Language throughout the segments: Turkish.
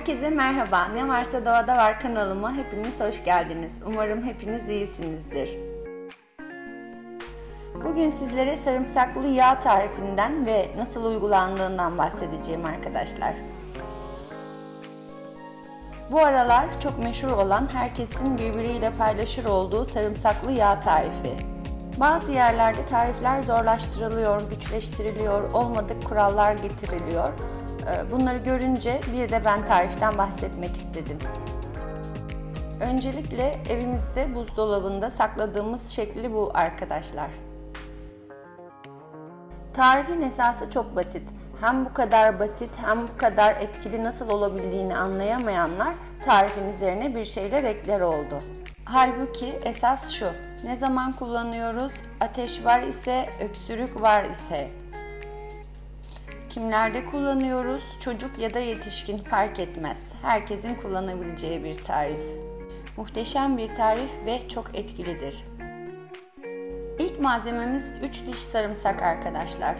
Herkese merhaba. Ne varsa doğada var kanalıma hepiniz hoş geldiniz. Umarım hepiniz iyisinizdir. Bugün sizlere sarımsaklı yağ tarifinden ve nasıl uygulandığından bahsedeceğim arkadaşlar. Bu aralar çok meşhur olan herkesin birbiriyle paylaşır olduğu sarımsaklı yağ tarifi. Bazı yerlerde tarifler zorlaştırılıyor, güçleştiriliyor, olmadık kurallar getiriliyor. Ee, Bunları görünce bir de ben tariften bahsetmek istedim. Öncelikle evimizde buzdolabında sakladığımız şekli bu arkadaşlar. Tarifin esası çok basit. Hem bu kadar basit hem bu kadar etkili nasıl olabildiğini anlayamayanlar tarifin üzerine bir şeyler ekler oldu. Halbuki esas şu. Ne zaman kullanıyoruz? Ateş var ise, öksürük var ise. Kimlerde kullanıyoruz? Çocuk ya da yetişkin fark etmez. Herkesin kullanabileceği bir tarif. Muhteşem bir tarif ve çok etkilidir. İlk malzememiz 3 diş sarımsak arkadaşlar.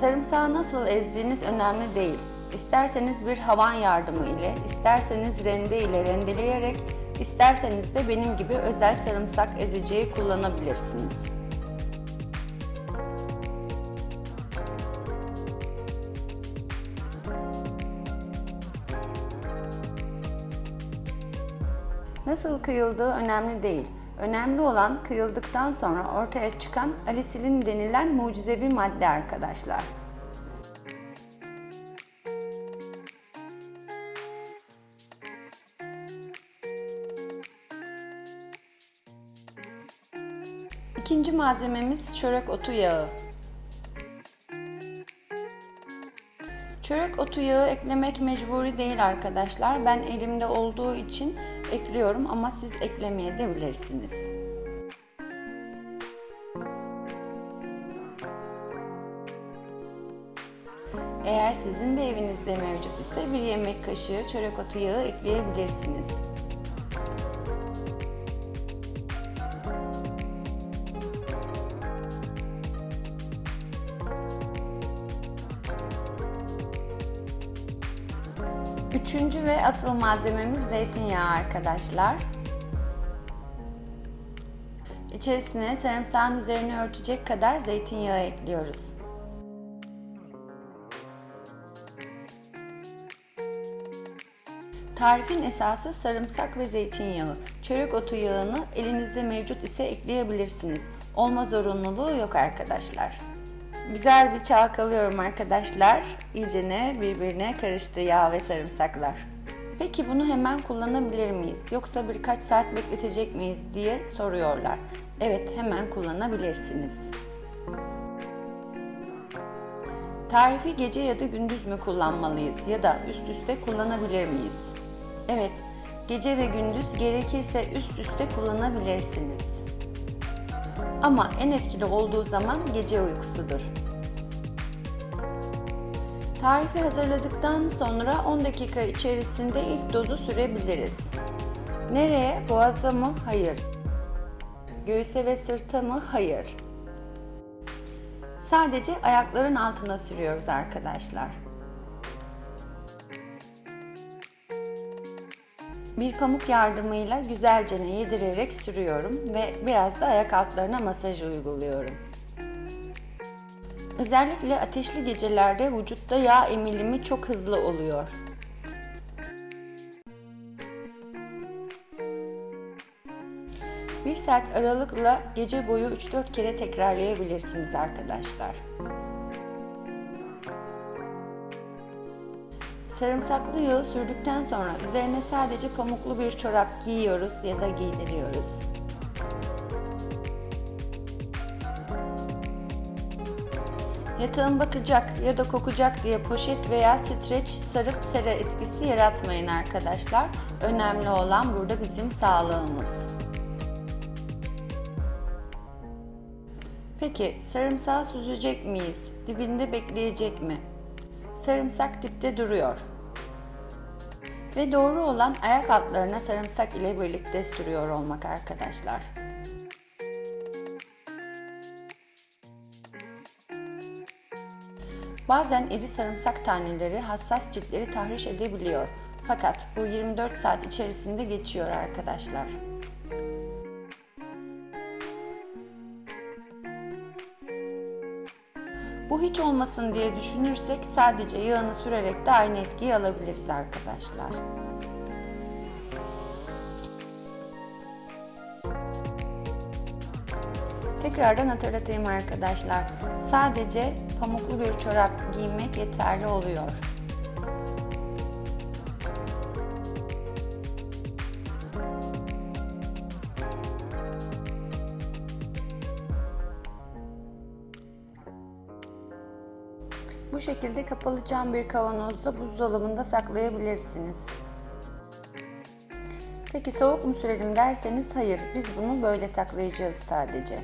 Sarımsağı nasıl ezdiğiniz önemli değil. İsterseniz bir havan yardımı ile, isterseniz rende ile rendeleyerek, isterseniz de benim gibi özel sarımsak eziciyi kullanabilirsiniz. Nasıl kıyıldığı önemli değil. Önemli olan kıyıldıktan sonra ortaya çıkan alisilin denilen mucizevi madde arkadaşlar. İkinci malzememiz çörek otu yağı. Çörek otu yağı eklemek mecburi değil arkadaşlar. Ben elimde olduğu için ekliyorum ama siz eklemeye de bilirsiniz. Eğer sizin de evinizde mevcut ise bir yemek kaşığı çörek otu yağı ekleyebilirsiniz. Üçüncü ve asıl malzememiz zeytinyağı arkadaşlar. İçerisine sarımsağın üzerine örtecek kadar zeytinyağı ekliyoruz. Tarifin esası sarımsak ve zeytinyağı. Çörek otu yağını elinizde mevcut ise ekleyebilirsiniz. Olma zorunluluğu yok arkadaşlar. Güzel bir çalkalıyorum arkadaşlar. İyicene birbirine karıştı yağ ve sarımsaklar. Peki bunu hemen kullanabilir miyiz? Yoksa birkaç saat bekletecek miyiz diye soruyorlar. Evet hemen kullanabilirsiniz. Tarifi gece ya da gündüz mü kullanmalıyız ya da üst üste kullanabilir miyiz? Evet, gece ve gündüz gerekirse üst üste kullanabilirsiniz. Ama en etkili olduğu zaman gece uykusudur. Tarifi hazırladıktan sonra 10 dakika içerisinde ilk dozu sürebiliriz. Nereye? Boğaza mı? Hayır. Göğüse ve sırta mı? Hayır. Sadece ayakların altına sürüyoruz arkadaşlar. Bir pamuk yardımıyla güzelce yedirerek sürüyorum ve biraz da ayak altlarına masaj uyguluyorum. Özellikle ateşli gecelerde vücutta yağ emilimi çok hızlı oluyor. Bir saat aralıkla gece boyu 3-4 kere tekrarlayabilirsiniz arkadaşlar. Sarımsaklı yağı sürdükten sonra üzerine sadece pamuklu bir çorap giyiyoruz ya da giydiriyoruz. Yatağın batacak ya da kokacak diye poşet veya streç sarıp sera etkisi yaratmayın arkadaşlar. Önemli olan burada bizim sağlığımız. Peki sarımsağı süzecek miyiz? Dibinde bekleyecek mi? Sarımsak dipte duruyor. Ve doğru olan ayak altlarına sarımsak ile birlikte sürüyor olmak arkadaşlar. Bazen iri sarımsak taneleri hassas ciltleri tahriş edebiliyor. Fakat bu 24 saat içerisinde geçiyor arkadaşlar. Bu hiç olmasın diye düşünürsek sadece yağını sürerek de aynı etkiyi alabiliriz arkadaşlar. Tekrardan hatırlatayım arkadaşlar. Sadece pamuklu bir çorap giymek yeterli oluyor. Bu şekilde kapalı cam bir kavanozda buzdolabında saklayabilirsiniz. Peki soğuk mu sürelim derseniz hayır. Biz bunu böyle saklayacağız sadece.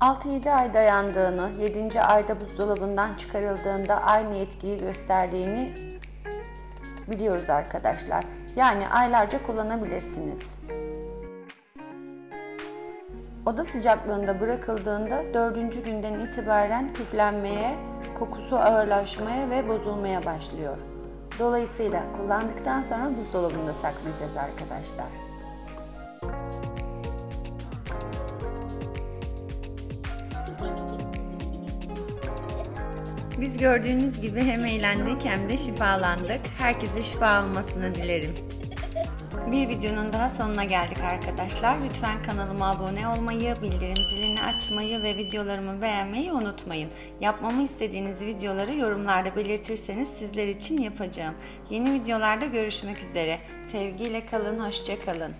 6-7 ay dayandığını, 7. ayda buzdolabından çıkarıldığında aynı etkiyi gösterdiğini biliyoruz arkadaşlar. Yani aylarca kullanabilirsiniz. Oda sıcaklığında bırakıldığında 4. günden itibaren küflenmeye, kokusu ağırlaşmaya ve bozulmaya başlıyor. Dolayısıyla kullandıktan sonra buzdolabında saklayacağız arkadaşlar. Biz gördüğünüz gibi hem eğlendik hem de şifalandık. Herkese şifa olmasını dilerim. Bir videonun daha sonuna geldik arkadaşlar. Lütfen kanalıma abone olmayı, bildirim zilini açmayı ve videolarımı beğenmeyi unutmayın. Yapmamı istediğiniz videoları yorumlarda belirtirseniz sizler için yapacağım. Yeni videolarda görüşmek üzere. Sevgiyle kalın, hoşça kalın.